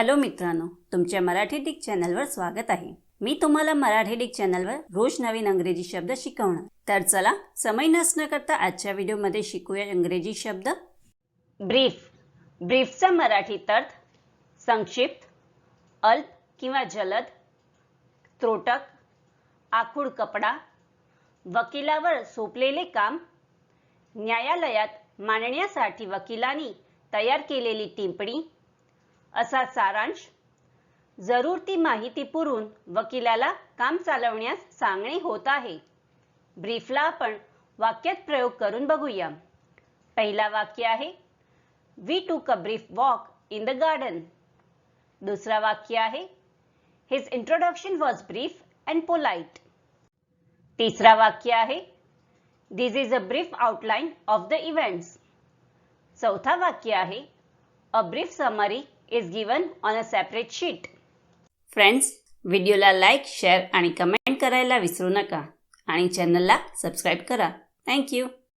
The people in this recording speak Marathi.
हॅलो मित्रांनो तुमच्या मराठी डिक चॅनलवर स्वागत आहे. मी तुम्हाला मराठी डिक चॅनलवर रोज नवीन अंग्रेजी शब्द शिकवणार. तर चला समय नसणं करता आजच्या व्हिडिओमध्ये शिकूया इंग्रजी शब्द. ब्रीफ. ब्रीफचा मराठी अर्थ संक्षिप्त अल्प किंवा जलद त्रोटक आखूड कपडा वकिलावर सोपलेले काम न्यायालयात मांडण्यासाठी वकिलांनी तयार केलेली टिप्पणी असा सारांश जरूर ती माहिती पुरून वकिलाला काम चालवण्यास सांगणे होत आहे. ब्रीफला आपण वाक्यात प्रयोग करून बघूया. पहिला वाक्य आहे we took a brief walk in the garden दुसरा वाक्य आहे his introduction was brief and polite तिसरा वाक्य आहे this is a brief outline of the events चौथा वाक्य आहे a brief summary is given on a separate sheet friends व्हिडिओला लाईक शेअर आणि कमेंट करायला विसरू नका. आणि चॅनलला सबस्क्राईब करा. थँक्यू